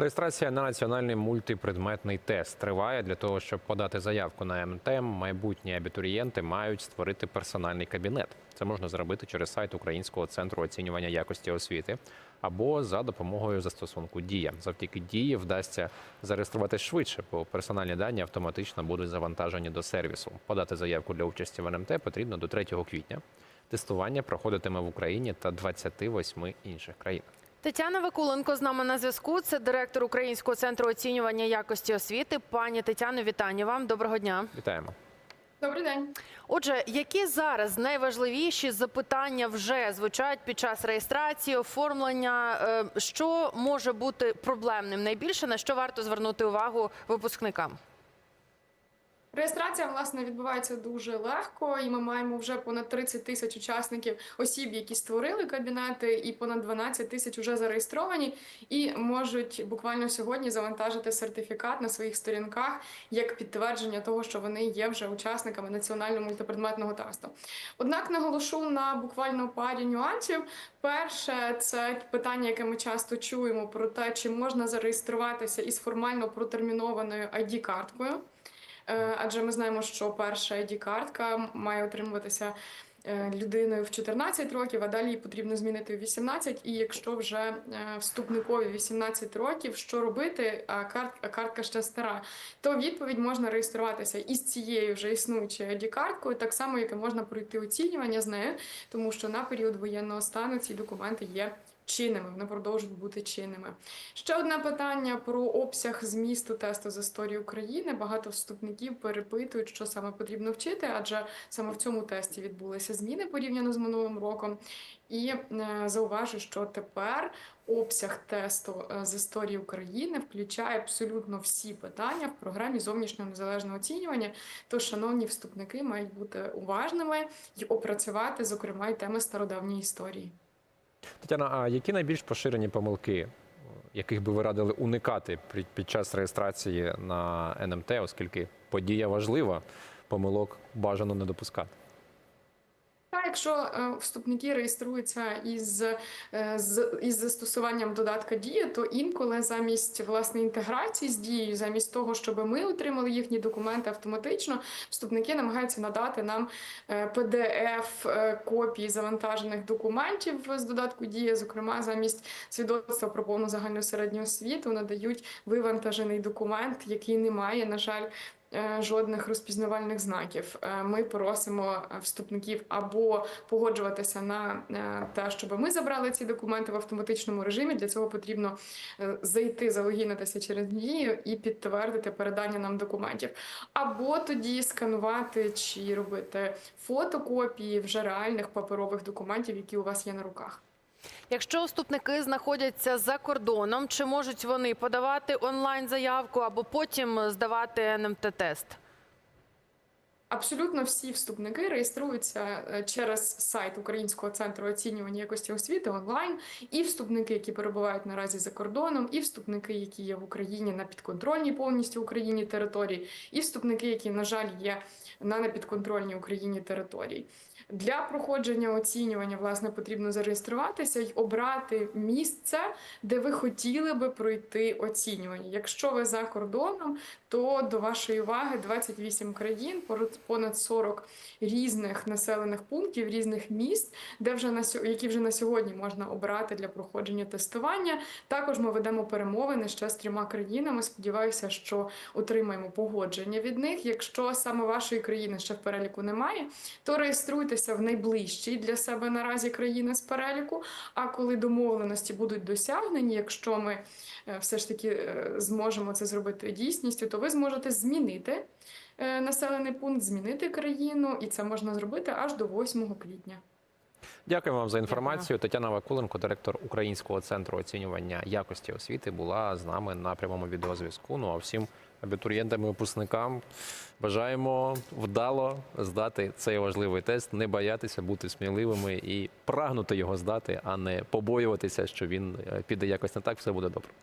Реєстрація на національний мультипредметний тест триває для того, щоб подати заявку на МТ. Майбутні абітурієнти мають створити персональний кабінет. Це можна зробити через сайт Українського центру оцінювання якості освіти або за допомогою застосунку Дія. Завдяки дії вдасться зареєструвати швидше, бо персональні дані автоматично будуть завантажені до сервісу. Подати заявку для участі в НМТ потрібно до 3 квітня. Тестування проходитиме в Україні та 28 інших країнах. Тетяна Вакуленко з нами на зв'язку. Це директор Українського центру оцінювання якості освіти. Пані Тетяно, вітання вам. Доброго дня. Вітаємо. Добрий день. Отже, які зараз найважливіші запитання вже звучать під час реєстрації, оформлення? Е, Що може бути проблемним найбільше, на що варто звернути увагу випускникам? Реєстрація власне відбувається дуже легко, і ми маємо вже понад 30 тисяч учасників осіб, які створили кабінети, і понад 12 тисяч вже зареєстровані, і можуть буквально сьогодні завантажити сертифікат на своїх сторінках як підтвердження того, що вони є вже учасниками національного мультипредметного тесту. Однак наголошу на буквально парі нюансів. Перше, це питання, яке ми часто чуємо про те, чи можна зареєструватися із формально протермінованою id карткою Адже ми знаємо, що перша id картка має отримуватися е, людиною в 14 років, а далі її потрібно змінити в 18. І якщо вже е, вступникові 18 років, що робити, а карт- а картка ще стара, то відповідь можна реєструватися із цією вже існуючою id карткою так само, як і можна пройти оцінювання з нею, тому що на період воєнного стану ці документи є. Чинними, вони продовжують бути чинними. Ще одне питання про обсяг змісту тесту з історії України. Багато вступників перепитують, що саме потрібно вчити, адже саме в цьому тесті відбулися зміни порівняно з минулим роком. І е, зауважу, що тепер обсяг тесту е, з історії України включає абсолютно всі питання в програмі зовнішнього незалежного оцінювання. Тож, шановні вступники, мають бути уважними і опрацювати, зокрема, й теми стародавньої історії. Тетяна, а які найбільш поширені помилки, яких би ви радили уникати під час реєстрації на НМТ, оскільки подія важлива, помилок бажано не допускати? Якщо е, вступники реєструються із, е, з із застосуванням додатка Дія, то інколи замість власне інтеграції з дією, замість того, щоб ми отримали їхні документи автоматично, вступники намагаються надати нам pdf е, копії завантажених документів з додатку Дія. Зокрема, замість свідоцтва про повну загальну середню освіту надають вивантажений документ, який не має, на жаль. Е, Жодних розпізнавальних знаків. Е, Ми просимо е, вступників або погоджуватися на те, щоб ми забрали ці документи в автоматичному режимі. Для цього потрібно зайти, залогінитися через дію і підтвердити передання нам документів, або тоді сканувати чи робити фотокопії вже реальних паперових документів, які у вас є на руках. Якщо вступники знаходяться за кордоном, чи можуть вони подавати онлайн заявку або потім здавати НМТ-тест? Абсолютно всі вступники реєструються е, через сайт Українського центру оцінювання якості освіти онлайн, і вступники, які перебувають наразі за кордоном, і вступники, які є в Україні на підконтрольній повністю Україні території, і вступники, які, на жаль, є на непідконтрольній Україні території. Для проходження оцінювання власне потрібно зареєструватися і обрати місце, де ви хотіли би пройти оцінювання. Якщо ви за кордоном, то до вашої уваги 28 країн, понад 40 різних населених пунктів, різних міст, де вже на які вже на сьогодні можна обрати для проходження тестування. Також ми ведемо перемовини ще з трьома країнами. Сподіваюся, що отримаємо погодження від них. Якщо саме вашої країни ще в переліку немає, то реєструйтеся в найближчій для себе наразі країни з переліку. А коли домовленості будуть досягнені, якщо ми е, все ж таки е, зможемо це зробити дійсністю, то ви зможете змінити е, населений пункт, змінити країну, і це можна зробити аж до 8 квітня. Дякую вам за інформацію. Тетяна Вакуленко, директор Українського центру оцінювання якості освіти, була з нами на прямому відеозв'язку. Ну а всім абітурієнтам і випускникам бажаємо вдало здати цей важливий тест, не боятися бути сміливими і прагнути його здати, а не побоюватися, що він е, піде якось не так. Все буде добре.